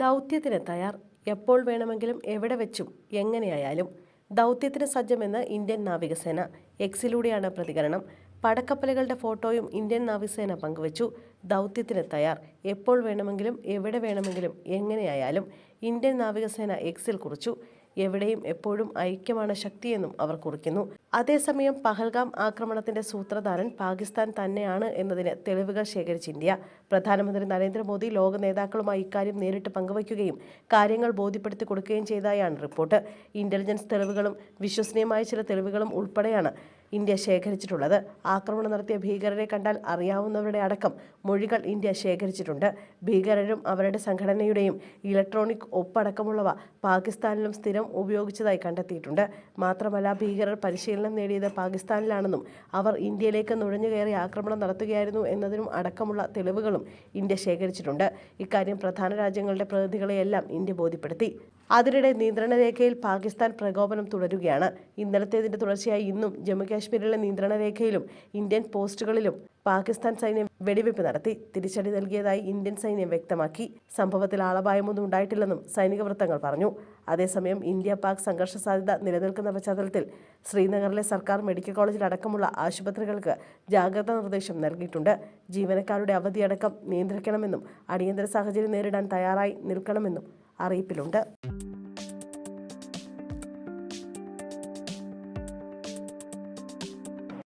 ദൗത്യത്തിന് തയ്യാർ. എപ്പോൾ വേണമെങ്കിലും എവിടെ വെച്ചും എങ്ങനെയായാലും ദൗത്യത്തിന് സജ്ജമെന്ന് ഇന്ത്യൻ നാവികസേന. എക്സിലൂടെയാണ് പ്രതികരണം. പടക്കപ്പലുകളുടെ ഫോട്ടോയും ഇന്ത്യൻ നാവികസേന പങ്കുവച്ചു. ദൗത്യത്തിന് തയ്യാർ. എപ്പോൾ വേണമെങ്കിലും എവിടെ വേണമെങ്കിലും എങ്ങനെയായാലും ഇന്ത്യൻ നാവികസേന എക്സിൽ കുറിച്ചു. എവിടെയും എപ്പോഴും ഐക്യമാണ് ശക്തിയെന്നും അവർ കുറിക്കുന്നു. അതേസമയം പഹൽഗാം ആക്രമണത്തിന്റെ സൂത്രധാരൻ പാകിസ്ഥാൻ തന്നെയാണ് എന്നതിന് തെളിവുകൾ ശേഖരിച്ച് ഇന്ത്യ. പ്രധാനമന്ത്രി നരേന്ദ്രമോദി ലോക നേതാക്കളുമായി ഇക്കാര്യം നേരിട്ട് പങ്കുവയ്ക്കുകയും കാര്യങ്ങൾ ബോധ്യപ്പെടുത്തി കൊടുക്കുകയും ചെയ്തതായാണ് റിപ്പോർട്ട്. ഇന്റലിജൻസ് തെളിവുകളും വിശ്വസനീയമായ ചില തെളിവുകളും ഉൾപ്പെടെയാണ് ഇന്ത്യ ശേഖരിച്ചിട്ടുള്ളത്. ആക്രമണം നടത്തിയ ഭീകരരെ കണ്ടാൽ അറിയാവുന്നവരുടെ അടക്കം മൊഴികൾ ഇന്ത്യ ശേഖരിച്ചിട്ടുണ്ട്. ഭീകരരും അവരുടെ സംഘടനയുടെയും ഇലക്ട്രോണിക് ഒപ്പടക്കമുള്ളവ പാകിസ്ഥാനിലും സ്ഥിരം ഉപയോഗിച്ചതായി കണ്ടെത്തിയിട്ടുണ്ട്. മാത്രമല്ല ഭീകരർ പരിശീലനം നേടിയത് പാകിസ്ഥാനിലാണെന്നും അവർ ഇന്ത്യയിലേക്ക് നുഴഞ്ഞുകയറി ആക്രമണം നടത്തുകയായിരുന്നു എന്നതിനും അടക്കമുള്ള തെളിവുകളും ഇന്ത്യ ശേഖരിച്ചിട്ടുണ്ട്. ഇക്കാര്യം പ്രധാന രാജ്യങ്ങളുടെ പ്രതിനിധികളെയെല്ലാം ഇന്ത്യ ബോധ്യപ്പെടുത്തി. അതിനിടെ നിയന്ത്രണ രേഖയിൽ പാകിസ്ഥാൻ പ്രകോപനം തുടരുകയാണ്. ഇന്നലത്തേതിന്റെ തുടർച്ചയായി ഇന്നും ജമ്മുകാശ്മീരിലെ നിയന്ത്രണ രേഖയിലും ഇന്ത്യൻ പോസ്റ്റുകളിലും പാകിസ്ഥാൻ സൈന്യം വെടിവെപ്പ് നടത്തി. തിരിച്ചടി നൽകിയതായി ഇന്ത്യൻ സൈന്യം വ്യക്തമാക്കി. സംഭവത്തിൽ ആളപായമൊന്നും ഉണ്ടായിട്ടില്ലെന്നും സൈനിക വൃത്തങ്ങൾ പറഞ്ഞു. അതേസമയം ഇന്ത്യ പാക് സംഘർഷ സാധ്യത നിലനിൽക്കുന്ന പശ്ചാത്തലത്തിൽ ശ്രീനഗറിലെ സർക്കാർ മെഡിക്കൽ കോളേജിൽ അടക്കമുള്ള ആശുപത്രികൾക്ക് ജാഗ്രതാ നിർദ്ദേശം നൽകിയിട്ടുണ്ട്. ജീവനക്കാരുടെ അവധിയടക്കം നിയന്ത്രിക്കണമെന്നും അടിയന്തര സാഹചര്യം നേരിടാൻ തയ്യാറായി നിൽക്കണമെന്നും അറിയിപ്പിലുണ്ട്.